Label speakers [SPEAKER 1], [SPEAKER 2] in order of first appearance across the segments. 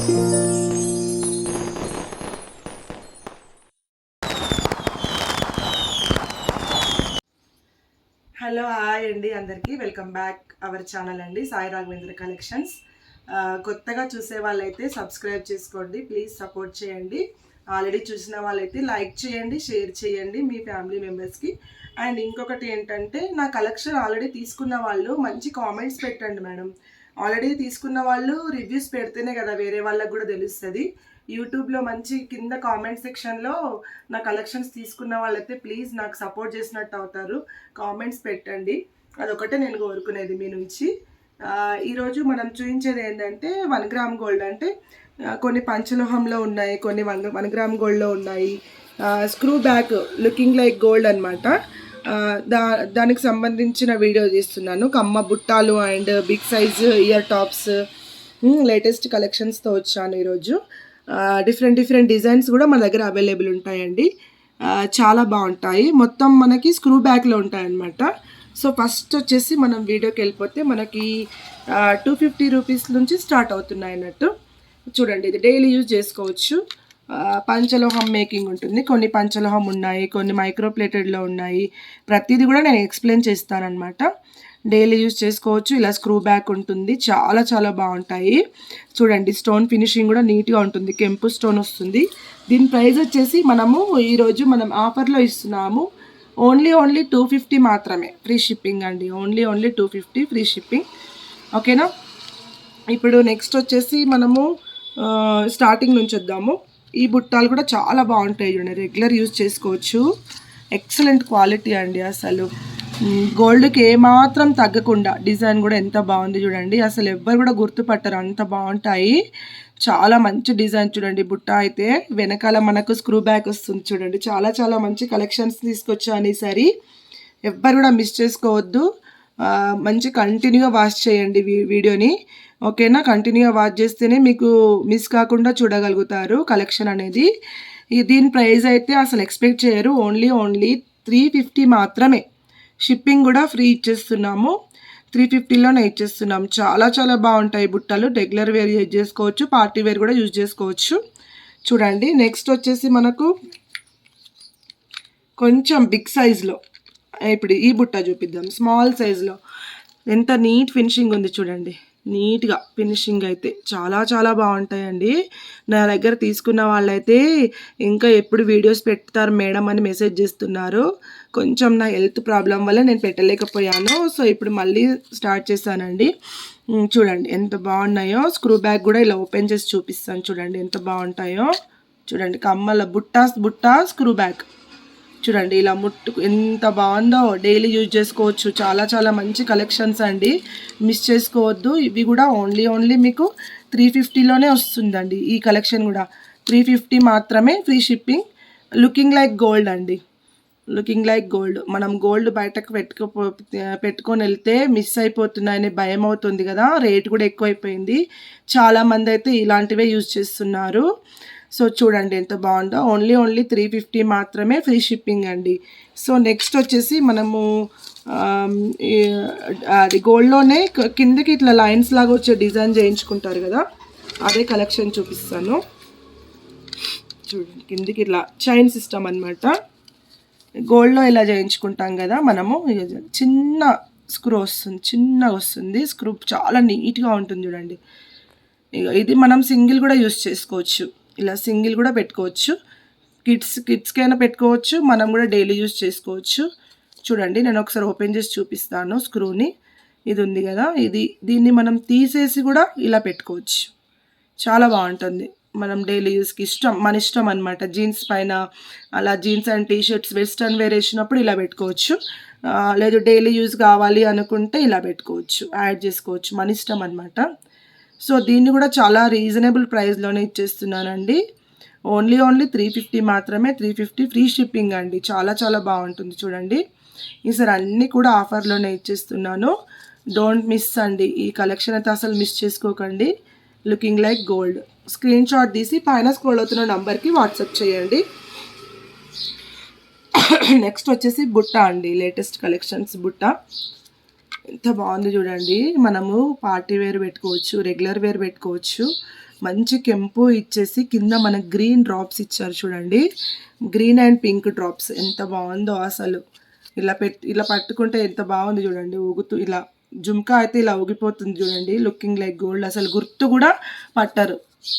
[SPEAKER 1] Hello hi అండి అందరికీ. Welcome back our channel అండి సాయి రాఘవేంద్ర కలెక్షన్స్. కొత్తగా చూసే వాళ్ళైతే సబ్స్క్రైబ్ చేసుకోండి ప్లీజ్ సపోర్ట్ చేయండి. ఆల్రెడీ చూసిన వాళ్ళైతే లైక్ చేయండి షేర్ చేయండి మీ ఫ్యామిలీ మెంబర్స్కి. అండ్ ఇంకొకటి ఏంటంటే నా కలెక్షన్ ఆల్రెడీ తీసుకున్న వాళ్ళు మంచి కామెంట్స్ పెట్టండి మేడం. ఆల్రెడీ తీసుకున్న వాళ్ళు రివ్యూస్ పెడితేనే కదా వేరే వాళ్ళకి కూడా తెలుస్తుంది. యూట్యూబ్లో మంచి కింద కామెంట్ సెక్షన్లో నా కలెక్షన్స్ తీసుకున్న వాళ్ళైతే ప్లీజ్ నాకు సపోర్ట్ చేసినట్టు అవుతారు. కామెంట్స్ పెట్టండి. అదొకటే నేను కోరుకునేది మీ నుంచి. ఈరోజు మనం చూపించేది ఏంటంటే వన్ గ్రామ్ గోల్డ్ అంటే కొన్ని పంచలోహంలో ఉన్నాయి కొన్ని వన్ వన్ గ్రామ్ గోల్డ్లో ఉన్నాయి. Screw back looking like gold అనమాట దా దానికి సంబంధించిన వీడియో తీస్తున్నాను. కమ్మ బుట్టాలు and big size ear tops latest కలెక్షన్స్తో వచ్చాను ఈరోజు. డిఫరెంట్ డిఫరెంట్ డిజైన్స్ కూడా మన దగ్గర అవైలబుల్ ఉంటాయండి. చాలా బాగుంటాయి. మొత్తం మనకి స్క్రూ బ్యాక్లో ఉంటాయన్నమాట. సో ఫస్ట్ వచ్చేసి మనం వీడియోకి వెళ్ళిపోతే మనకి టూ ఫిఫ్టీ రూపీస్ నుంచి స్టార్ట్ అవుతున్నాయి అన్నట్టు. చూడండి ఇది డైలీ యూజ్ చేసుకోవచ్చు. పంచలోహం మేకింగ్ ఉంటుంది. కొన్ని పంచలోహం ఉన్నాయి కొన్ని మైక్రో ప్లేటెడ్లో ఉన్నాయి. ప్రతిదీ కూడా నేను ఎక్స్ప్లెయిన్ చేస్తానన్నమాట. డైలీ యూజ్ చేసుకోవచ్చు. ఇలా స్క్రూ బ్యాక్ ఉంటుంది. చాలా చాలా బాగుంటాయి. చూడండి స్టోన్ ఫినిషింగ్ కూడా నీట్గా ఉంటుంది. కెంపు స్టోన్ వస్తుంది. దీని ప్రైస్ వచ్చేసి మనము ఈరోజు మనం ఆఫర్లో ఇస్తున్నాము. ఓన్లీ ఓన్లీ టూ ఫిఫ్టీ మాత్రమే. ఫ్రీ షిప్పింగ్ అండి. Only only two fifty free shipping. ఓకేనా? ఇప్పుడు నెక్స్ట్ వచ్చేసి మనము స్టార్టింగ్ నుంచి వద్దాము. ఈ బుట్టాలు కూడా చాలా బాగుంటాయి చూడండి. రెగ్యులర్ యూజ్ చేసుకోవచ్చు. ఎక్సలెంట్ క్వాలిటీ అండి అసలు. గోల్డ్కి ఏమాత్రం తగ్గకుండా డిజైన్ కూడా ఎంత బాగుంది చూడండి. అసలు ఎవ్వరు కూడా గుర్తుపట్టరు. అంత బాగుంటాయి. చాలా మంచి డిజైన్ చూడండి బుట్ట అయితే. వెనకాల మనకు స్క్రూ బ్యాక్ వస్తుంది చూడండి. చాలా చాలా మంచి కలెక్షన్స్ తీసుకొచ్చాను ఈసారి ఎవ్వరు కూడా మిస్ చేసుకోవద్దు. మంచి కంటిన్యూగా వాచ్ చేయండి వీ- వీడియోని. ఓకేనా? కంటిన్యూగా వాచ్ చేస్తేనే మీకు మిస్ కాకుండా చూడగలుగుతారు కలెక్షన్ అనేది. దీని ప్రైస్ అయితే అసలు ఎక్స్పెక్ట్ చేయరు. ఓన్లీ ఓన్లీ త్రీ ఫిఫ్టీ మాత్రమే. షిప్పింగ్ కూడా ఫ్రీ ఇచ్చేస్తున్నాము. త్రీ ఫిఫ్టీలోనే ఇచ్చేస్తున్నాం చాలా చాలా బాగుంటాయి బుట్టలు. రెగ్యులర్ వేర్ యూజ్ చేసుకోవచ్చు. పార్టీ వేర్ కూడా యూజ్ చేసుకోవచ్చు. చూడండి. నెక్స్ట్ వచ్చేసి మనకు కొంచెం బిగ్ సైజులో ఇప్పుడు ఈ బుట్ట చూపిద్దాం. స్మాల్ సైజులో ఎంత నీట్ ఫినిషింగ్ ఉంది చూడండి. నీట్గా ఫినిషింగ్ అయితే చాలా చాలా బాగుంటాయండి. నా దగ్గర తీసుకున్న వాళ్ళైతే ఇంకా ఎప్పుడు వీడియోస్ పెడతారు మేడం అని మెసేజ్ చేస్తున్నారు. కొంచెం నా హెల్త్ ప్రాబ్లం వల్ల నేను పెట్టలేకపోయాను. సో ఇప్పుడు మళ్ళీ స్టార్ట్ చేశానండి. చూడండి ఎంత బాగున్నాయో. స్క్రూ బ్యాగ్ కూడా ఇలా ఓపెన్ చేసి చూపిస్తాను. చూడండి ఎంత బాగుంటాయో. చూడండి కమ్మల బుట్టాస్ బుట్ట స్క్రూ బ్యాగ్. చూడండి ఇలా ముట్టు ఎంత బాగుందో డైలీ యూజ్ చేసుకోవచ్చు. చాలా చాలా మంచి కలెక్షన్స్ అండి. మిస్ చేసుకోవద్దు. ఇవి కూడా ఓన్లీ ఓన్లీ మీకు త్రీ ఫిఫ్టీలోనే వస్తుందండి ఈ కలెక్షన్ కూడా. త్రీ ఫిఫ్టీ మాత్రమే free shipping looking like gold అండి. లుకింగ్ లైక్ గోల్డ్ మనం గోల్డ్ బయటకు పెట్టుకో పెట్టుకొని వెళ్తే మిస్ అయిపోతున్నాయని భయం అవుతుంది కదా. రేట్ కూడా ఎక్కువైపోయింది. చాలామంది అయితే ఇలాంటివే యూజ్ చేస్తున్నారు. సో చూడండి ఎంత బాగుందో. ఓన్లీ ఓన్లీ త్రీ ఫిఫ్టీ మాత్రమే ఫ్రీ షిప్పింగ్ అండి. సో నెక్స్ట్ వచ్చేసి మనము అది గోల్డ్లోనే కిందకి ఇట్లా లైన్స్ లాగా వచ్చే డిజైన్ చేయించుకుంటారు కదా. అదే కలెక్షన్ చూపిస్తాను. చూడండి కిందకి ఇట్లా చైన్ సిస్టమ్ అనమాట గోల్డ్లో ఇలా చేయించుకుంటాం కదా మనము. ఇక చిన్న స్క్రూ వస్తుంది చిన్నగా వస్తుంది. స్క్రూ చాలా నీట్గా ఉంటుంది చూడండి. ఇది మనం సింగిల్ కూడా యూస్ చేసుకోవచ్చు. ఇలా సింగిల్ కూడా పెట్టుకోవచ్చు. కిడ్స్ కిడ్స్కైనా పెట్టుకోవచ్చు. మనం కూడా డైలీ యూస్ చేసుకోవచ్చు. చూడండి నేను ఒకసారి ఓపెన్ చేసి చూపిస్తాను స్క్రూని. ఇది ఉంది కదా ఇది దీన్ని మనం తీసేసి కూడా ఇలా పెట్టుకోవచ్చు. చాలా బాగుంటుంది. మనం డైలీ యూస్కి ఇష్టం మన ఇష్టం అనమాట జీన్స్ పైన అలా jeans and T shirts western wear వేసినప్పుడు ఇలా పెట్టుకోవచ్చు. లేదు డైలీ యూస్ కావాలి అనుకుంటే ఇలా పెట్టుకోవచ్చు. యాడ్ చేసుకోవచ్చు. మన ఇష్టం అనమాట సో దీన్ని కూడా చాలా రీజనబుల్ ప్రైస్లోనే ఇచ్చేస్తున్నానండి. ఓన్లీ ఓన్లీ త్రీ ఫిఫ్టీ మాత్రమే త్రీ ఫిఫ్టీ ఫ్రీ షిప్పింగ్ అండి. చాలా చాలా బాగుంటుంది చూడండి. ఈసారి అన్నీ కూడా ఆఫర్లోనే ఇచ్చేస్తున్నాను. డోంట్ మిస్ అండి ఈ కలెక్షన్ అయితే అసలు మిస్ చేసుకోకండి. Looking like gold. Screen shot తీసి పైన స్క్రోల్ అవుతున్న నంబర్కి వాట్సాప్ చేయండి. నెక్స్ట్ వచ్చేసి బుట్ట అండి లేటెస్ట్ కలెక్షన్స్ బుట్ట. ఎంత బాగుంది చూడండి. మనము పార్టీ వేర్ పెట్టుకోవచ్చు రెగ్యులర్ వేర్ పెట్టుకోవచ్చు. మంచి కెంపు ఇచ్చేసి కింద మనకు గ్రీన్ డ్రాప్స్ ఇచ్చారు చూడండి. గ్రీన్ అండ్ పింక్ డ్రాప్స్ ఎంత బాగుందో అసలు. ఇలా పెట్ ఇలా పట్టుకుంటే ఎంత బాగుంది చూడండి. ఊగుతూ ఇలా జుమ్కా అయితే ఇలా ఊగిపోతుంది చూడండి. Looking like gold. అసలు గుర్తు కూడా పట్టరు.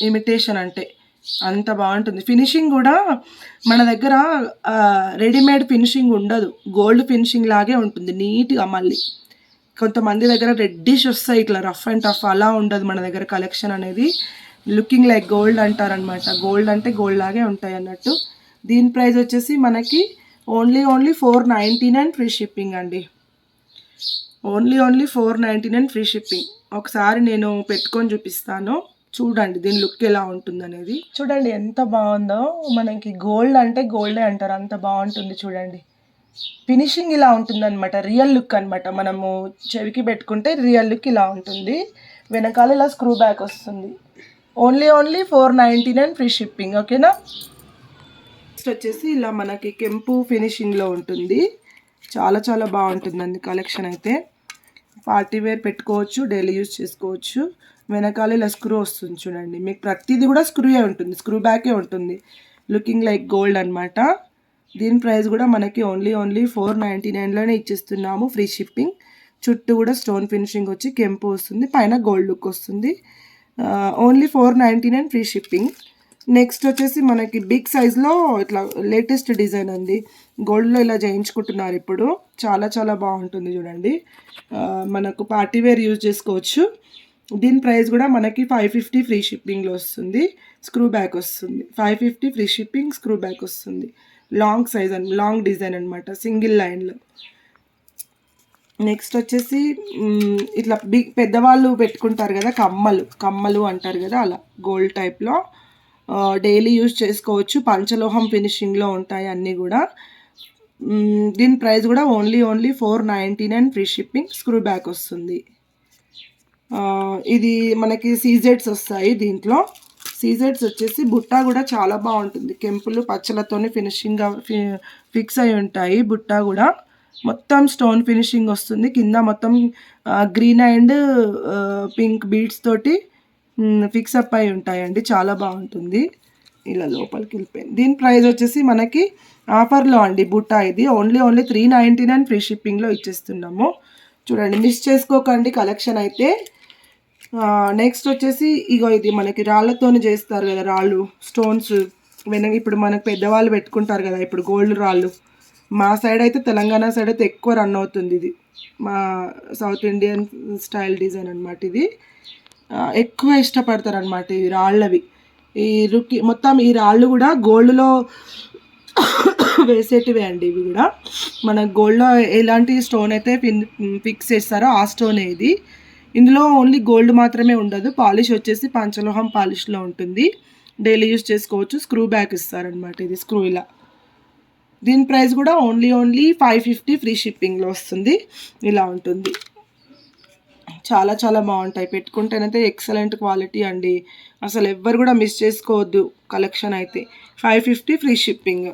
[SPEAKER 1] ఇమిటేషన్ అంటే అంత బాగుంటుంది. ఫినిషింగ్ కూడా మన దగ్గర రెడీమేడ్ ఫినిషింగ్ ఉండదు. గోల్డ్ ఫినిషింగ్ లాగే ఉంటుంది. నీట్గా మళ్ళీ. కొంతమంది దగ్గర రెడ్డిష్ వస్తాయి ఇట్లా రఫ్ అండ్ టఫ్ అలా ఉండదు మన దగ్గర కలెక్షన్ అనేది. లుకింగ్ లైక్ గోల్డ్ అంటారనమాట గోల్డ్ అంటే గోల్డ్ లాగే ఉంటాయి అన్నట్టు. దీని ప్రైస్ వచ్చేసి మనకి only only four ninety nine free shipping అండి. Only only four ninety nine free shipping ఒకసారి నేను పెట్టుకొని చూపిస్తాను. చూడండి దీని లుక్ ఎలా ఉంటుంది అనేది చూడండి ఎంత బాగుందో. మనకి గోల్డ్ అంటే గోల్డే అంటారు. అంత బాగుంటుంది చూడండి. ఫినిషింగ్ ఇలా ఉంటుంది అనమాట రియల్ లుక్ అనమాట మనము చెవికి పెట్టుకుంటే రియల్ లుక్ ఇలా ఉంటుంది. వెనకాల ఇలా స్క్రూ బ్యాక్ వస్తుంది. Only only four ninety nine free shipping ఓకేనా నెక్స్ట్ వచ్చేసి ఇలా మనకి కెంపు ఫినిషింగ్లో ఉంటుంది. చాలా చాలా బాగుంటుందండి కలెక్షన్ అయితే. పార్టీ వేర్ పెట్టుకోవచ్చు డైలీ యూజ్ చేసుకోవచ్చు. వెనకాల ఇలా స్క్రూ వస్తుంది చూడండి. మీకు ప్రతిదీ కూడా స్క్రూయే ఉంటుంది స్క్రూ బ్యాకే ఉంటుంది. లుకింగ్ లైక్ గోల్డ్ అనమాట దీని ప్రైస్ కూడా మనకి ఓన్లీ ఓన్లీ ఫోర్ నైంటీ నైన్లోనే ఇచ్చేస్తున్నాము. ఫ్రీ షిప్పింగ్ చుట్టూ కూడా స్టోన్ ఫినిషింగ్ వచ్చి కెంపు వస్తుంది. పైన గోల్డ్ లుక్ వస్తుంది. Only four ninety nine free shipping next వచ్చేసి మనకి బిగ్ సైజ్లో ఇట్లా లేటెస్ట్ డిజైన్ ఉంది గోల్డ్లో ఇలా చేయించుకుంటున్నారు ఇప్పుడు. చాలా చాలా బాగుంటుంది చూడండి. మనకు పార్టీ వేర్ యూజ్ చేసుకోవచ్చు. దీని ప్రైస్ కూడా మనకి ఫైవ్ ఫిఫ్టీ ఫ్రీ షిప్పింగ్లో వస్తుంది. స్క్రూ బ్యాక్ వస్తుంది. Five fifty free shipping screw back వస్తుంది. లాంగ్ సైజ్ అని లాంగ్ డిజైన్ అనమాట సింగిల్ లైన్లో. నెక్స్ట్ వచ్చేసి ఇట్లా బిగ్ పెద్దవాళ్ళు పెట్టుకుంటారు కదా కమ్మలు కమ్మలు అంటారు కదా అలా గోల్డ్ టైప్లో. డైలీ యూజ్ చేసుకోవచ్చు పంచలోహం ఫినిషింగ్లో ఉంటాయి అన్నీ కూడా. దీని ప్రైస్ కూడా only only four ninety nine free shipping screw back వస్తుంది. ఇది మనకి సీజెడ్స్ వస్తాయి దీంట్లో. సీజెడ్స్ వచ్చేసి బుట్ట కూడా చాలా బాగుంటుంది. కెంపులు పచ్చలతోనే ఫినిషింగ్ ఫిక్స్ అయి ఉంటాయి. బుట్ట కూడా మొత్తం స్టోన్ ఫినిషింగ్ వస్తుంది. కింద మొత్తం గ్రీన్ అండ్ పింక్ బీడ్స్ తోటి ఫిక్స్ అప్ అయి ఉంటాయండి. చాలా బాగుంటుంది. ఇలా లోపలికి వెళ్ళిపోయింది. దీని ప్రైస్ వచ్చేసి మనకి ఆఫర్లో అండి బుట్ట ఇది. Only only three ninety nine free షిప్పింగ్లో ఇచ్చేస్తున్నాము. చూడండి మిస్ చేసుకోకండి. కలెక్షన్ అయితే నెక్స్ట్ వచ్చేసి ఇగో ఇది మనకి రాళ్ళతోని చేస్తారు కదా రాళ్ళు స్టోన్స్ వెనక ఇప్పుడు మనకు పెద్దవాళ్ళు పెట్టుకుంటారు కదా ఇప్పుడు గోల్డ్ రాళ్ళు. మా సైడ్ అయితే తెలంగాణ సైడ్ అయితే ఎక్కువ రన్ అవుతుంది ఇది. మా సౌత్ ఇండియన్ స్టైల్ డిజైన్ అనమాట ఇది. ఎక్కువ ఇష్టపడతారు అనమాట ఈ రాళ్ళవి. ఈ రుక్కి మొత్తం ఈ రాళ్ళు కూడా గోల్డ్లో వేసేటివే అండి ఇవి కూడా. మన గోల్డ్లో ఎలాంటి స్టోన్ అయితే పిన్ ఫిక్స్ చేస్తారో ఆ స్టోనే ఇది. ఇందులో ఓన్లీ గోల్డ్ మాత్రమే ఉండదు. పాలిష్ వచ్చేసి పంచలోహం పాలిష్లో ఉంటుంది. డైలీ యూస్ చేసుకోవచ్చు. స్క్రూ బ్యాక్ ఇస్తారనమాట ఇది స్క్రూ ఇలా. దీని ప్రైస్ కూడా only only five fifty free షిప్పింగ్లో వస్తుంది. ఇలా ఉంటుంది. చాలా చాలా బాగుంటాయి. పెట్టుకుంటేనైతే ఎక్సలెంట్ క్వాలిటీ అండి. అసలు ఎవ్వరు కూడా మిస్ చేసుకోవద్దు కలెక్షన్ అయితే. ఫైవ్ ఫిఫ్టీ ఫ్రీ షిప్పింగ్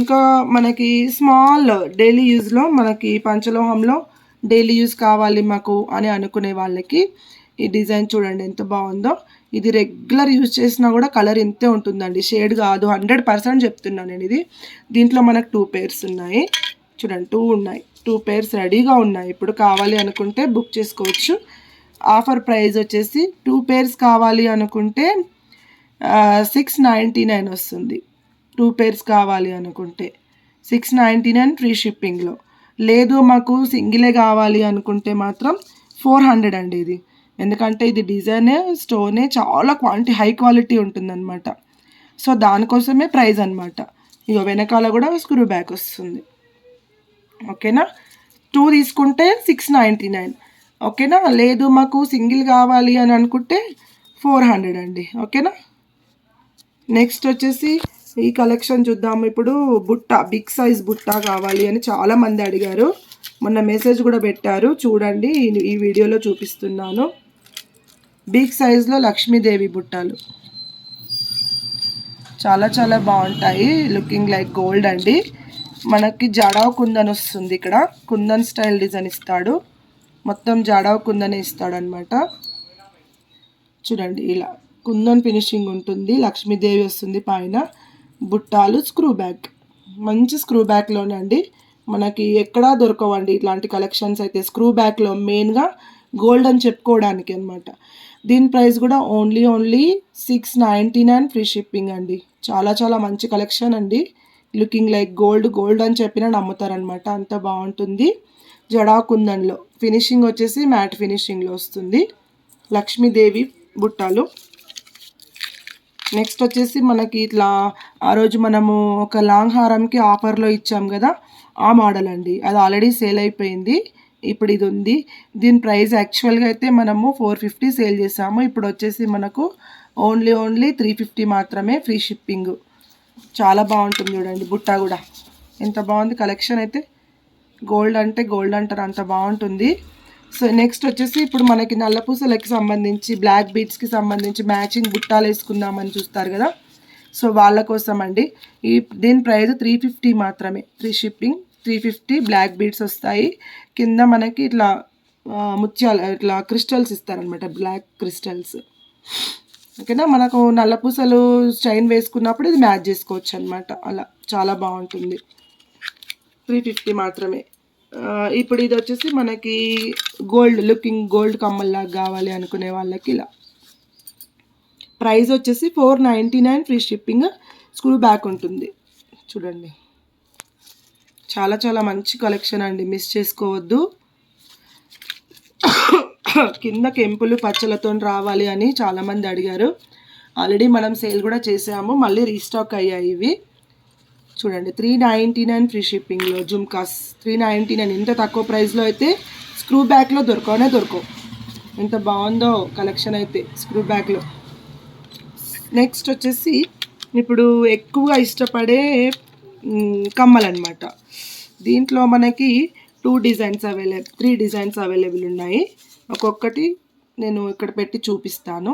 [SPEAKER 1] ఇంకా మనకి స్మాల్ డైలీ యూజ్లో మనకి పంచలోహంలో డైలీ యూస్ కావాలి మాకు అని అనుకునే వాళ్ళకి ఈ డిజైన్ చూడండి ఎంత బాగుందో. ఇది రెగ్యులర్ యూజ్ చేసినా కూడా కలర్ ఇంతే ఉంటుందండి. షేడ్ కాదు. హండ్రెడ్ పర్సెంట్ చెప్తున్నాను నేను ఇది. దీంట్లో మనకు టూ పేర్స్ ఉన్నాయి. చూడండి టూ ఉన్నాయి. టూ పేర్స్ రెడీగా ఉన్నాయి. ఇప్పుడు కావాలి అనుకుంటే బుక్ చేసుకోవచ్చు. ఆఫర్ ప్రైస్ వచ్చేసి టూ పేర్స్ కావాలి అనుకుంటే సిక్స్ నైంటీ నైన్ వస్తుంది. టూ పేర్స్ కావాలి అనుకుంటే సిక్స్ నైంటీ నైన్ ఫ్రీ షిప్పింగ్లో. లేదు మాకు సింగిలే కావాలి అనుకుంటే మాత్రం ఫోర్ హండ్రెడ్ అండి ఇది. ఎందుకంటే ఇది డిజైనే స్టోనే చాలా క్వాలిటీ హై క్వాలిటీ ఉంటుందన్నమాట. సో దానికోసమే ప్రైస్ అనమాట ఇక వెనకాల కూడా స్క్రూ బ్యాక్ వస్తుంది. ఓకేనా? టూ తీసుకుంటే సిక్స్ నైంటీ నైన్ ఓకేనా? లేదు మాకు సింగిల్ కావాలి అని అనుకుంటే ఫోర్ హండ్రెడ్ అండి. ఓకేనా? నెక్స్ట్ వచ్చేసి ఈ కలెక్షన్ చూద్దాము ఇప్పుడు బుట్ట బిగ్ సైజ్ బుట్ట కావాలి అని చాలా మంది అడిగారు. మొన్న మెసేజ్ కూడా పెట్టారు. చూడండి ఈ- ఈ వీడియోలో చూపిస్తున్నాను. బిగ్ సైజ్లో లక్ష్మీదేవి బుట్టలు. చాలా చాలా బాగుంటాయి. లుకింగ్ లైక్ గోల్డ్ అండి. మనకి జడావ్ కుందన్ వస్తుంది ఇక్కడ. కుందన్ స్టైల్ డిజైన్ ఇస్తాడు. మొత్తం జడావ్ కుందనే ఇస్తాడు అనమాట చూడండి ఇలా కుందన్ ఫినిషింగ్ ఉంటుంది. లక్ష్మీదేవి వస్తుంది పైన. బుట్టాలు స్క్రూ బ్యాక్ మంచి స్క్రూ బ్యాక్లోనే అండి. మనకి ఎక్కడా దొరకవండి ఇట్లాంటి కలెక్షన్స్ అయితే. స్క్రూ బ్యాక్లో మెయిన్గా గోల్డ్ అని చెప్పుకోవడానికి అనమాట దీని ప్రైస్ కూడా only only six ninety nine free shipping అండి. చాలా చాలా మంచి కలెక్షన్ అండి. లుకింగ్ లైక్ గోల్డ్ గోల్డ్ అని చెప్పిన నమ్ముతారనమాట అంత బాగుంటుంది. జడా కుందన్లో ఫినిషింగ్ వచ్చేసి మ్యాట్ ఫినిషింగ్లో వస్తుంది. లక్ష్మీదేవి బుట్టాలు. నెక్స్ట్ వచ్చేసి మనకి ఇట్లా ఆ రోజు మనము ఒక లాంగ్ హారంకి ఆఫర్లో ఇచ్చాం కదా ఆ మోడల్ అండి. అది ఆల్రెడీ సేల్ అయిపోయింది. ఇప్పుడు ఇది ఉంది. దీని ప్రైస్ యాక్చువల్గా అయితే మనము ఫోర్ ఫిఫ్టీ సేల్ చేసాము. ఇప్పుడు వచ్చేసి మనకు ఓన్లీ ఓన్లీ త్రీ ఫిఫ్టీ మాత్రమే ఫ్రీ షిప్పింగ్ చాలా బాగుంటుంది చూడండి బుట్ట కూడా. ఎంత బాగుంది కలెక్షన్ అయితే. గోల్డ్ అంటే గోల్డ్ అంటారు. అంత బాగుంటుంది. సో నెక్స్ట్ వచ్చేసి ఇప్పుడు మనకి నల్లపూసలకి సంబంధించి బ్లాక్ బీట్స్కి సంబంధించి మ్యాచింగ్ బుట్టాలు వేసుకుందామని చూస్తారు కదా. సో వాళ్ళ కోసం అండి. ఈ దీని ప్రైస్ త్రీ ఫిఫ్టీ మాత్రమే. Three shipping three fifty black beads వస్తాయి. కింద మనకి ఇట్లా ముత్యాలు ఇట్లా క్రిస్టల్స్ ఇస్తారనమాట బ్లాక్ క్రిస్టల్స్ ఓకేనా? మనకు నల్లపూసలు చైన్ వేసుకున్నప్పుడు ఇది మ్యాచ్ చేసుకోవచ్చు అనమాట అలా చాలా బాగుంటుంది. త్రీ ఫిఫ్టీ మాత్రమే. ఇప్పుడు ఇది వచ్చేసి మనకి గోల్డ్ లుకింగ్ గోల్డ్ కమ్మల్లాగా కావాలి అనుకునే వాళ్ళకి ఇలా. ప్రైస్ వచ్చేసి four ninety nine free shipping screw back ఉంటుంది. చూడండి. చాలా చాలా మంచి కలెక్షన్ అండి. మిస్ చేసుకోవద్దు. కింద కెంపులు పచ్చలతో రావాలి అని చాలామంది అడిగారు. ఆల్రెడీ మనం సేల్ కూడా చేసాము. మళ్ళీ రీస్టాక్ అయ్యాయి ఇవి. చూడండి త్రీ నైంటీ నైన్ ఫ్రీ షిప్పింగ్లో జుమ్కాస్ త్రీ నైంటీ నైన్ ఇంత తక్కువ ప్రైస్లో అయితే స్క్రూ బ్యాక్లో దొరకనే దొరకవు. ఎంత బాగుందో కలెక్షన్ అయితే స్క్రూ బ్యాక్లో నెక్స్ట్ వచ్చేసి ఇప్పుడు ఎక్కువగా ఇష్టపడే కమ్మలు అనమాట దీంట్లో మనకి two designs available three designs available ఉన్నాయి. ఒక్కొక్కటి నేను ఇక్కడ పెట్టి చూపిస్తాను.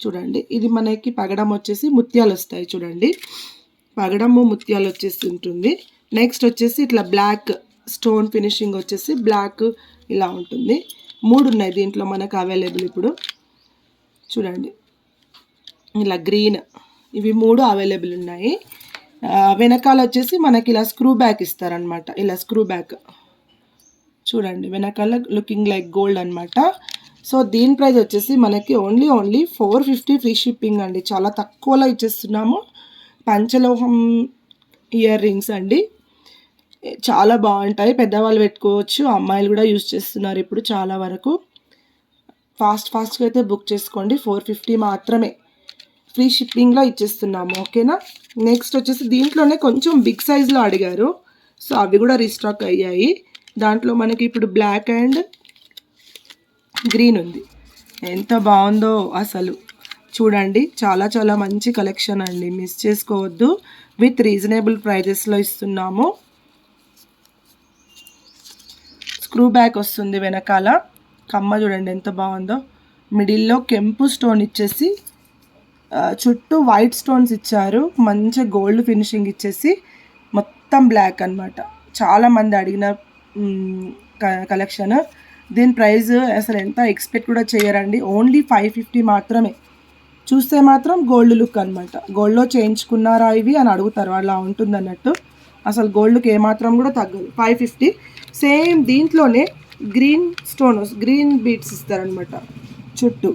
[SPEAKER 1] చూడండి ఇది మనకి పగడం వచ్చేసి ముత్యాలు వస్తాయి చూడండి. పగడము ముత్యాలు వచ్చేసి ఉంటుంది నెక్స్ట్ వచ్చేసి ఇట్లా బ్లాక్ స్టోన్ ఫినిషింగ్ వచ్చేసి బ్లాక్ ఇలా ఉంటుంది. మూడు ఉన్నాయి దీంట్లో మనకు అవైలబుల్ ఇప్పుడు. చూడండి. ఇలా గ్రీన్ ఇవి మూడు అవైలబుల్ ఉన్నాయి. వెనకాల వచ్చేసి మనకి ఇలా స్క్రూ బ్యాక్ ఇస్తారనమాట ఇలా స్క్రూ బ్యాక్ చూడండి వెనకాల లుకింగ్ లైక్ గోల్డ్ అనమాట సో దీని ప్రైస్ వచ్చేసి మనకి only only four fifty free shipping అండి. చాలా తక్కువలో ఇచ్చేస్తున్నాము. పంచలోహం ఇయర్ రింగ్స్ అండి. చాలా బాగుంటాయి. పెద్దవాళ్ళు పెట్టుకోవచ్చు. అమ్మాయిలు కూడా యూజ్ చేస్తున్నారు ఇప్పుడు చాలా వరకు. ఫాస్ట్ ఫాస్ట్గా అయితే బుక్ చేసుకోండి. ఫోర్ ఫిఫ్టీ మాత్రమే. ఫ్రీ షిప్పింగ్లో ఇచ్చేస్తున్నాము. ఓకేనా? నెక్స్ట్ వచ్చేసి దీంట్లోనే కొంచెం బిగ్ సైజ్లో అడిగారు. సో అవి కూడా రీస్టాక్ అయ్యాయి. దాంట్లో మనకి ఇప్పుడు బ్లాక్ అండ్ గ్రీన్ ఉంది. ఎంత బాగుందో అసలు. చూడండి. చాలా చాలా మంచి కలెక్షన్ అండి. మిస్ చేసుకోవద్దు. విత్ రీజనబుల్ ప్రైజెస్లో ఇస్తున్నాము. స్క్రూ బ్యాక్ వస్తుంది వెనకాల. కమ్మ చూడండి ఎంత బాగుందో. మిడిల్లో కెంపు స్టోన్ ఇచ్చేసి చుట్టూ వైట్ స్టోన్స్ ఇచ్చారు. మంచి గోల్డ్ ఫినిషింగ్ ఇచ్చేసి మొత్తం బ్లాక్ అనమాట చాలామంది అడిగిన కలెక్షన్ దీని ప్రైస్ అసలు ఎంత? ఎక్స్పెక్ట్ కూడా చేయరండి. ఓన్లీ ఫైవ్ ఫిఫ్టీ మాత్రమే. చూస్తే మాత్రం గోల్డ్ లుక్ అనమాట గోల్డ్లో చేయించుకున్నారా ఇవి అని అడుగుతారు. అలా ఉంటుంది అన్నట్టు అసలు గోల్డ్కి ఏమాత్రం కూడా తగ్గదు. ఫైవ్ ఫిఫ్టీ సేమ్ దీంట్లోనే గ్రీన్ స్టోన్ గ్రీన్ బీట్స్ ఇస్తారనమాట చుట్టూ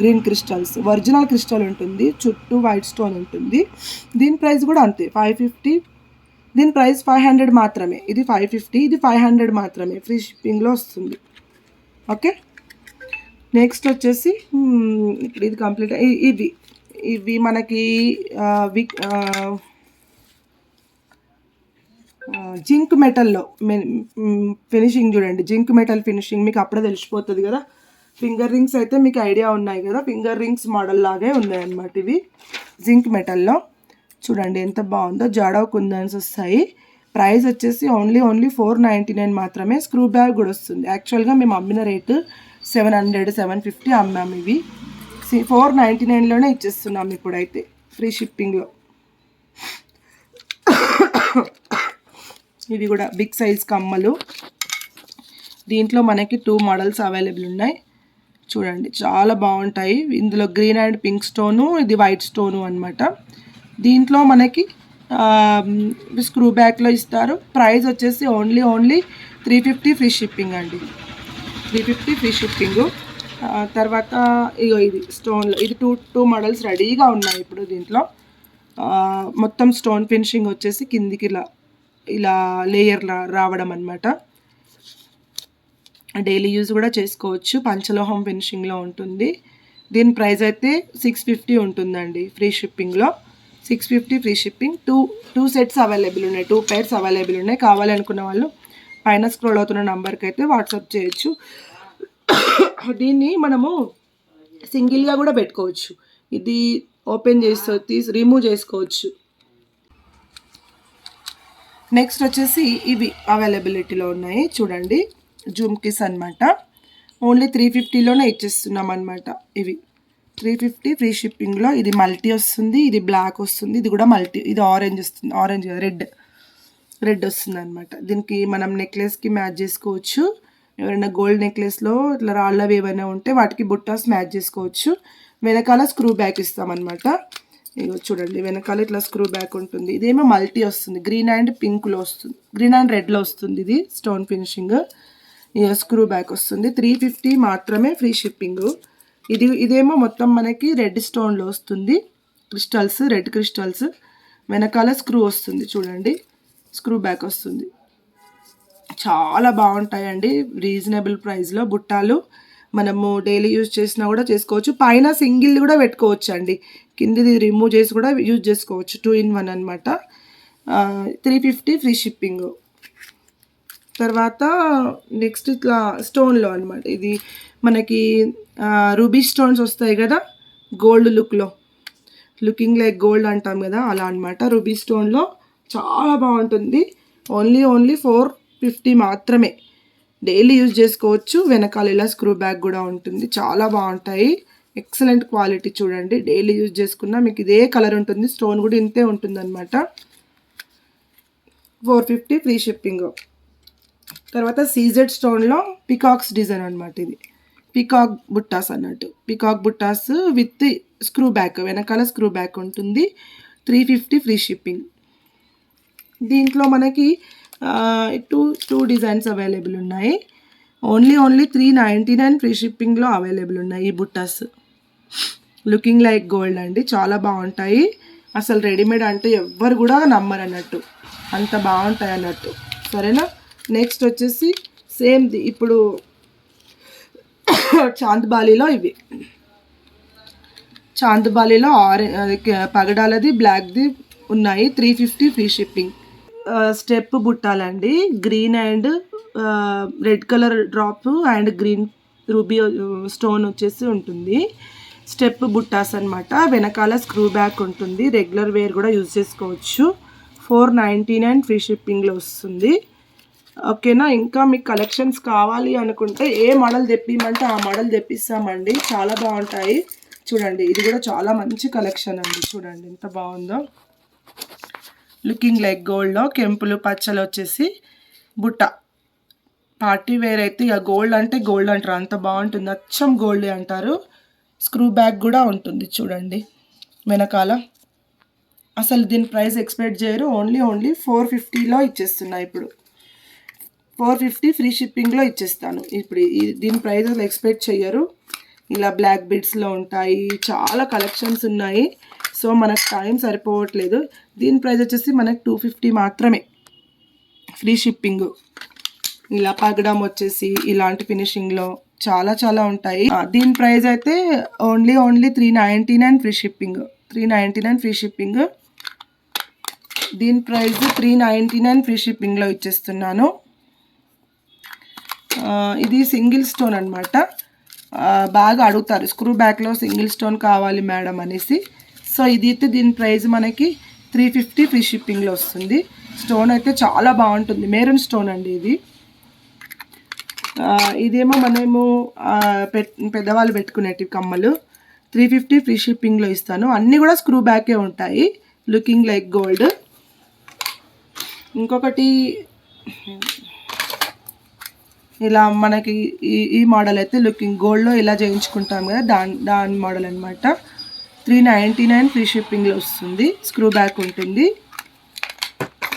[SPEAKER 1] గ్రీన్ క్రిస్టల్స్ ఒరిజినల్ క్రిస్టల్ ఉంటుంది. చుట్టూ వైట్ స్టోన్ ఉంటుంది. దీని ప్రైస్ కూడా అంతే. ఫైవ్ ఫిఫ్టీ దీని ప్రైస్ ఫైవ్ హండ్రెడ్ మాత్రమే. ఇది ఫైవ్ ఫిఫ్టీ ఇది ఫైవ్ హండ్రెడ్ మాత్రమే. ఫ్రీ షిప్పింగ్లో వస్తుంది. ఓకే నెక్స్ట్ వచ్చేసి ఇప్పుడు ఇది కంప్లీట్ ఇవి ఇవి మనకి విక్ జింక్ మెటల్లో ఫినిషింగ్ చూడండి. జింక్ మెటల్ ఫినిషింగ్ మీకు అప్పుడే తెలిసిపోతుంది కదా. ఫింగర్ రింగ్స్ అయితే మీకు ఐడియా ఉన్నాయి కదా. ఫింగర్ రింగ్స్ మోడల్ లాగే ఉన్నాయి అన్నమాట ఇవి జింక్ మెటల్లో. చూడండి ఎంత బాగుందో. జాడో కుందన్స్ వస్తాయి. ప్రైస్ వచ్చేసి only only four ninety nine మాత్రమే. స్క్రూ బ్యాగ్ కూడా వస్తుంది. యాక్చువల్గా మేము అమ్మిన rate seven hundred seven fifty అమ్మాము ఇవి. ఫోర్ నైంటీ నైన్లోనే ఇచ్చేస్తున్నాం ఇప్పుడైతే ఫ్రీ షిప్పింగ్లో. ఇవి కూడా బిగ్ సైజ్ కమ్మలు. దీంట్లో మనకి టూ మోడల్స్ అవైలబుల్ ఉన్నాయి. చూడండి చాలా బాగుంటాయి. ఇందులో గ్రీన్ అండ్ పింక్ స్టోను ఇది వైట్ స్టోను అనమాట దీంట్లో మనకి స్క్రూ బ్యాక్లో ఇస్తారు. ప్రైస్ వచ్చేసి only only three fifty free shipping అండి. Three fifty free shipping. తర్వాత ఇగో ఇది స్టోన్లో ఇది టూ టూ మోడల్స్ రెడీగా ఉన్నాయి ఇప్పుడు దీంట్లో. మొత్తం స్టోన్ ఫినిషింగ్ వచ్చేసి కిందికి ఇలా ఇలా లేయర్ రావడం అనమాట డైలీ యూజ్ కూడా చేసుకోవచ్చు. పంచలోహం ఫినిషింగ్లో ఉంటుంది. దీని ప్రైస్ అయితే సిక్స్ ఫిఫ్టీ ఉంటుందండి ఫ్రీ షిప్పింగ్లో six fifty free shipping two two sets available ఉన్నాయి. టూ పేర్స్ అవైలబుల్ ఉన్నాయి. కావాలనుకున్న వాళ్ళు పైన స్క్రోల్ అవుతున్న నంబర్కి అయితే వాట్సాప్ చేయొచ్చు. దీన్ని మనము సింగిల్గా కూడా పెట్టుకోవచ్చు. ఇది ఓపెన్ చేసి తీసి రిమూవ్ చేసుకోవచ్చు. నెక్స్ట్ వచ్చేసి ఇవి అవైలబిలిటీలో ఉన్నాయి. చూడండి జూమ్ కిస్ అనమాట ఓన్లీ త్రీ ఫిఫ్టీలోనే ఇచ్చేస్తున్నాం అనమాట ఇవి. త్రీ ఫిఫ్టీ ఫ్రీ షిప్పింగ్లో. ఇది మల్టీ వస్తుంది ఇది బ్లాక్ వస్తుంది ఇది కూడా మల్టీ ఇది ఆరెంజ్ వస్తుంది ఆరెంజ్ రెడ్. రెడ్ వస్తుంది అనమాట దీనికి మనం నెక్లెస్కి మ్యాచ్ చేసుకోవచ్చు. ఎవరైనా గోల్డ్ నెక్లెస్లో ఇట్లా రాళ్ళవి ఏమైనా ఉంటే వాటికి బుట్టాస్ మ్యాచ్ చేసుకోవచ్చు. వెనకాల స్క్రూ బ్యాక్ ఇస్తామన్నమాట. ఇగో చూడండి వెనకాల ఇట్లా స్క్రూ బ్యాక్ ఉంటుంది. ఇదేమో మల్టీ వస్తుంది. గ్రీన్ అండ్ పింక్లో వస్తుంది. గ్రీన్ అండ్ రెడ్లో వస్తుంది ఇది స్టోన్ ఫినిషింగ్ ఇక స్క్రూ బ్యాక్ వస్తుంది. త్రీ ఫిఫ్టీ మాత్రమే ఫ్రీ షిప్పింగ్ ఇది ఇదేమో మొత్తం మనకి రెడ్ స్టోన్లో వస్తుంది. క్రిస్టల్స్ రెడ్ క్రిస్టల్స్ వెనకాల స్క్రూ వస్తుంది చూడండి. స్క్రూ బ్యాక్ వస్తుంది. చాలా బాగుంటాయండి. రీజనబుల్ ప్రైస్లో బుట్టాలు మనము డైలీ యూజ్ చేసినా కూడా చేసుకోవచ్చు. పైన సింగిల్ కూడా పెట్టుకోవచ్చు అండి కిందిది రిమూవ్ చేసి కూడా యూజ్ చేసుకోవచ్చు. టూ ఇన్ వన్ అనమాట త్రీ ఫిఫ్టీ ఫ్రీ షిప్పింగ్. తర్వాత నెక్స్ట్ ఇట్లా స్టోన్లో అనమాట ఇది మనకి రూబీ స్టోన్స్ వస్తాయి కదా గోల్డ్ లుక్లో. లుకింగ్ లైక్ గోల్డ్ అంటాం కదా అలా అనమాట రూబీ స్టోన్లో చాలా బాగుంటుంది. ఓన్లీ ఓన్లీ ఫోర్ ఫిఫ్టీ మాత్రమే. డైలీ యూజ్ చేసుకోవచ్చు. వెనకాల ఇలా స్క్రూ బ్యాగ్ కూడా ఉంటుంది. చాలా బాగుంటాయి. ఎక్సలెంట్ క్వాలిటీ చూడండి. డైలీ యూజ్ చేసుకున్నా మీకు ఇదే కలర్ ఉంటుంది. స్టోన్ కూడా ఇంతే ఉంటుందన్నమాట. ఫోర్ ఫిఫ్టీ ఫ్రీ షిప్పింగ్ తర్వాత సీజెడ్ స్టోన్లో పికాక్స్ డిజైన్ అనమాట ఇది. పికాక్ బుట్టాస్ అన్నట్టు. పికాక్ బుట్టాస్ విత్ స్క్రూ బ్యాక్ వెనకాల స్క్రూ బ్యాక్ ఉంటుంది. త్రీ ఫిఫ్టీ ఫ్రీ షిప్పింగ్ దీంట్లో మనకి టూ టూ డిజైన్స్ అవైలబుల్ ఉన్నాయి. Only only three ninety nine free షిప్పింగ్లో అవైలబుల్ ఉన్నాయి ఈ బుట్టాస్. లుకింగ్ లైక్ గోల్డ్ అండి. చాలా బాగుంటాయి. అసలు రెడీమేడ్ అంటే ఎవ్వరు కూడా నమ్మరు అన్నట్టు. అంత బాగుంటాయి అన్నట్టు. సరేనా? నెక్స్ట్ వచ్చేసి సేమ్ ఇప్పుడు చాంద్బాలీలో ఇవి. చాంద్బాలీలో ఆరెంజ్ పగడాలది బ్లాక్ది ఉన్నాయి. Three fifty free shipping step బుట్టాలండి. Green and red colour drop and green ruby stone వచ్చేసి ఉంటుంది. స్టెప్ బుట్టాస్ అన్నమాట. వెనకాల స్క్రూ బ్యాక్ ఉంటుంది. రెగ్యులర్ వేర్ కూడా యూజ్ చేసుకోవచ్చు. ఫోర్ నైంటీ నైన్ ఫ్రీ షిప్పింగ్లో వస్తుంది. ఓకేనా? ఇంకా మీకు కలెక్షన్స్ కావాలి అనుకుంటే ఏ మోడల్ తెప్పిమంటే ఆ మోడల్ తెప్పిస్తామండి. చాలా బాగుంటాయి. చూడండి ఇది కూడా చాలా మంచి కలెక్షన్ అండి. చూడండి ఎంత బాగుందో. లుకింగ్ లైక్ గోల్డ్లో కెంపులు పచ్చలు వచ్చేసి బుట్ట. పార్టీ వేర్ అయితే ఇక గోల్డ్ అంటే గోల్డ్ అంటారు. అంత బాగుంటుంది. అచ్చం గోల్డ్ అంటారు. స్క్రూ బ్యాగ్ కూడా ఉంటుంది చూడండి. వెనకాల. అసలు దీని ప్రైస్ ఎక్స్పెక్ట్ చేయరు. ఓన్లీ ఓన్లీ ఫోర్ ఫిఫ్టీలో ఇచ్చేస్తున్నా ఇప్పుడు. ఫోర్ ఫిఫ్టీ ఫ్రీ షిప్పింగ్లో ఇచ్చేస్తాను. ఇప్పుడు ఈ- దీని ప్రైస్ అసలు ఎక్స్పెక్ట్ చేయరు ఇలా బ్లాక్ బిడ్స్లో ఉంటాయి. చాలా కలెక్షన్స్ ఉన్నాయి. సో మనకు టైం సరిపోవట్లేదు. దీని ప్రైస్ వచ్చేసి మనకు టూ ఫిఫ్టీ మాత్రమే. ఫ్రీ షిప్పింగ్ ఇలా పగడం వచ్చేసి ఇలాంటి ఫినిషింగ్లో చాలా చాలా ఉంటాయి. దీని ప్రైస్ అయితే only only three ninety nine free shipping three ninety nine free shipping దీని price three ninety nine free షిప్పింగ్లో ఇచ్చేస్తున్నాను. ఇది సింగిల్ స్టోన్ అనమాట బాగా అడుగుతారు. స్క్రూ బ్యాక్లో సింగిల్ స్టోన్ కావాలి మేడం అనేసి. సో ఇది అయితే దీని ప్రైస్ మనకి త్రీ ఫిఫ్టీ ఫ్రీ షిప్పింగ్లో వస్తుంది. స్టోన్ అయితే చాలా బాగుంటుంది. మేరన్ స్టోన్ అండి ఇది. ఇదేమో మనము పెట్ పెద్దవాళ్ళు పెట్టుకునేటివి కమ్మలు. త్రీ ఫిఫ్టీ ఫ్రీ షిప్పింగ్లో ఇస్తాను. అన్నీ కూడా స్క్రూ బ్యాకే ఉంటాయి. Looking like gold. ఇంకొకటి ఇలా మనకి ఈ ఈ మోడల్ అయితే లుకింగ్ గోల్డ్లో ఇలా చేయించుకుంటాం కదా దాని దాని మోడల్ అనమాట త్రీ నైంటీ నైన్ ఫ్రీ షిప్పింగ్లో వస్తుంది స్క్రూ బ్యాక్ ఉంటుంది.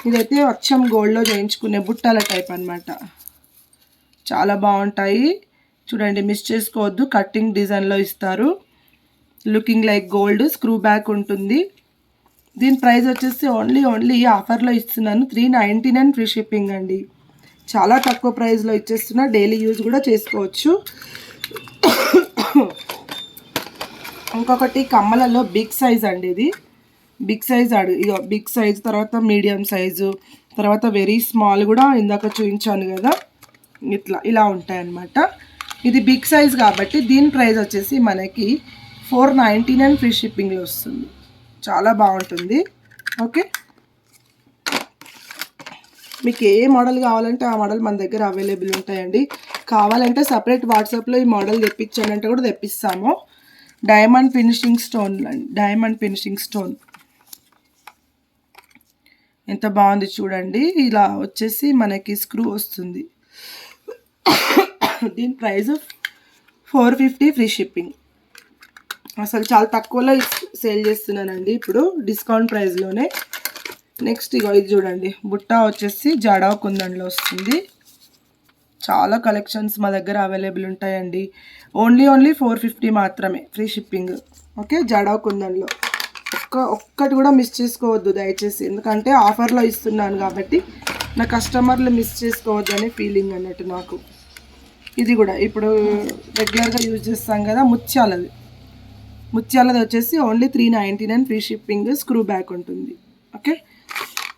[SPEAKER 1] ఇదైతే అచ్చం గోల్డ్లో చేయించుకునే బుట్టాల టైప్ అనమాట చాలా బాగుంటాయి. చూడండి మిస్ చేసుకోవద్దు కట్టింగ్ డిజైన్లో ఇస్తారు. Looking like gold screw back ఉంటుంది. దీని ప్రైస్ వచ్చేసి ఓన్లీ ఓన్లీ ఆఫర్లో ఇస్తున్నాను three ninety nine free shipping అండి. చాలా తక్కువ ప్రైస్లో ఇచ్చేస్తున్నా. డైలీ యూజ్ కూడా చేసుకోవచ్చు. ఇంకొకటి కమ్మలలో బిగ్ సైజ్ అండి ఇది. బిగ్ సైజ్ అడు ఇక బిగ్ సైజ్ తర్వాత మీడియం సైజు తర్వాత వెరీ స్మాల్ కూడా ఇందాక చూపించాను కదా. ఇట్లా ఇలా ఉంటాయన్నమాట. ఇది బిగ్ సైజ్ కాబట్టి దీని ప్రైస్ వచ్చేసి మనకి ఫోర్ నైంటీ నైన్ ఫ్రీ షిప్పింగ్లో వస్తుంది. చాలా బాగుంటుంది. ఓకే మీకు ఏ మోడల్ కావాలంటే ఆ మోడల్ మన దగ్గర అవైలబుల్ ఉంటాయండి. కావాలంటే సపరేట్ వాట్సాప్లో ఈ మోడల్ తెప్పించండి అంటే కూడా తెప్పిస్తాము. Diamond finishing stone diamond finishing stone ఎంత బాగుంది చూడండి. ఇలా వచ్చేసి మనకి స్క్రూ వస్తుంది. దీని price four fifty free shipping అసలు చాలా తక్కువలో సేల్ చేస్తున్నానండి. ఇప్పుడు డిస్కౌంట్ ప్రైస్లోనే నెక్స్ట్ ఇగో ఇది చూడండి. బుట్ట వచ్చేసి జాడా కుందన్లో వస్తుంది. చాలా కలెక్షన్స్ మా దగ్గర అవైలబుల్ ఉంటాయండి. ఓన్లీ ఓన్లీ ఫోర్ ఫిఫ్టీ మాత్రమే ఫ్రీ షిప్పింగ్ ఓకే జడా కుందన్లో ఒక్క ఒక్కటి కూడా మిస్ చేసుకోవద్దు దయచేసి. ఎందుకంటే ఆఫర్లో ఇస్తున్నాను కాబట్టి నా కస్టమర్లు మిస్ చేసుకోవద్దు అనే ఫీలింగ్ అన్నట్టు నాకు. ఇది కూడా ఇప్పుడు రెగ్యులర్గా యూజ్ చేస్తాం కదా ముత్యాలది. ముత్యాలది వచ్చేసి only three ninety nine free shipping screw back ఉంటుంది. ఓకే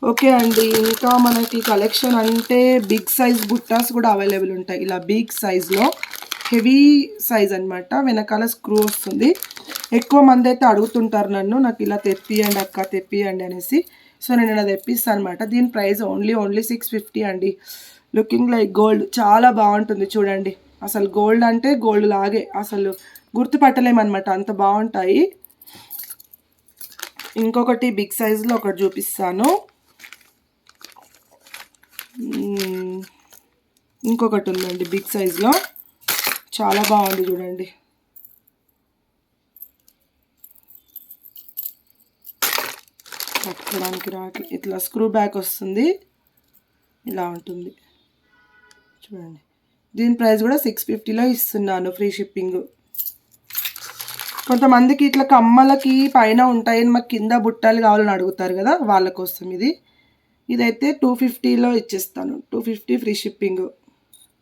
[SPEAKER 1] ఓకే అండి ఇంకా మనకి కలెక్షన్ అంటే బిగ్ సైజ్ బుట్టాస్ కూడా అవైలబుల్ ఉంటాయి. ఇలా బిగ్ సైజ్లో హెవీ సైజ్ అనమాట వెనకాల స్క్రూ వస్తుంది. ఎక్కువ మంది అయితే అడుగుతుంటారు నన్ను నాకు ఇలా తెప్పియండి అక్క తెప్పియండి అనేసి. సో నేను ఇలా తెప్పిస్తాను అనమాట దీని price only only six fifty అండి. లుకింగ్ లైక్ గోల్డ్ చాలా బాగుంటుంది చూడండి. అసలు గోల్డ్ అంటే గోల్డ్ లాగే. అసలు గుర్తుపట్టలేమన్నమాట అంత బాగుంటాయి. ఇంకొకటి బిగ్ సైజులో ఒకటి చూపిస్తాను. ఇంకొకటి ఉందండి బిగ్ సైజ్లో. చాలా బాగుంది చూడండి. పట్టుకోవడానికి రావట్లేదు ఇట్లా స్క్రూ బ్యాక్ వస్తుంది. ఇలా ఉంటుంది. చూడండి. దీని ప్రైస్ కూడా సిక్స్ ఫిఫ్టీలో ఇస్తున్నాను ఫ్రీ షిప్పింగ్. కొంతమందికి ఇట్లా కమ్మలకి పైన ఉంటాయని మాకు కింద బుట్టలు కావాలని అడుగుతారు కదా వాళ్ళ కోసం ఇది. ఇదైతే టూ ఫిఫ్టీలో ఇచ్చేస్తాను. టూ ఫిఫ్టీ ఫ్రీ షిప్పింగ్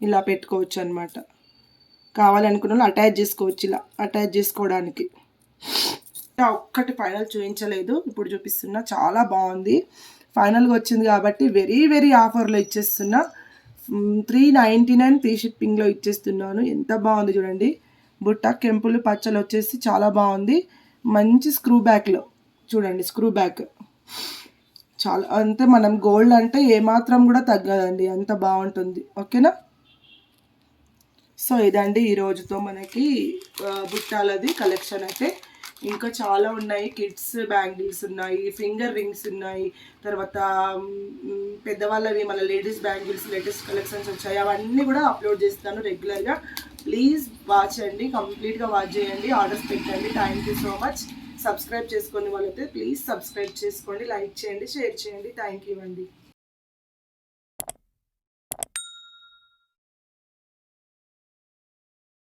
[SPEAKER 1] ఇలా పెట్టుకోవచ్చు అనమాట కావాలనుకున్న వాళ్ళు అటాచ్ చేసుకోవచ్చు ఇలా. అటాచ్ చేసుకోవడానికి. ఒక్కటి ఫైనల్ చూపించలేదు. ఇప్పుడు చూపిస్తున్నా. చాలా బాగుంది. ఫైనల్గా వచ్చింది కాబట్టి వెరీ వెరీ ఆఫర్లో ఇచ్చేస్తున్నా. త్రీ నైంటీ నైన్ ఫ్రీ షిప్పింగ్లో ఇచ్చేస్తున్నాను. ఎంత బాగుంది చూడండి. బుట్ట కెంపులు పచ్చలు వచ్చేసి చాలా బాగుంది. మంచి స్క్రూ బ్యాక్లో చూడండి స్క్రూ బ్యాక్ చాలా అంటే మనం గోల్డ్ అంటే ఏమాత్రం కూడా తగ్గదండి అంత బాగుంటుంది. ఓకేనా? సో ఇదండి ఈ రోజుతో మనకి బుట్టాలది కలెక్షన్ అయితే. ఇంకా చాలా ఉన్నాయి కిడ్స్ బ్యాంగిల్స్ ఉన్నాయి ఫింగర్ రింగ్స్ ఉన్నాయి తర్వాత పెద్దవాళ్ళవి మన లేడీస్ బ్యాంగిల్స్ లేటెస్ట్ కలెక్షన్స్ వచ్చాయి. అవన్నీ కూడా అప్లోడ్ చేస్తాను రెగ్యులర్గా ప్లీజ్ వాచ్ అండి కంప్లీట్గా వాచ్ చేయండి ఆర్డర్స్ పెట్టండి. Thank you so much subscribe చేసుకునే వాళ్ళైతే ప్లీజ్ సబ్స్క్రైబ్ చేసుకోండి లైక్ చేయండి షేర్ చేయండి. థ్యాంక్ యూ అండి.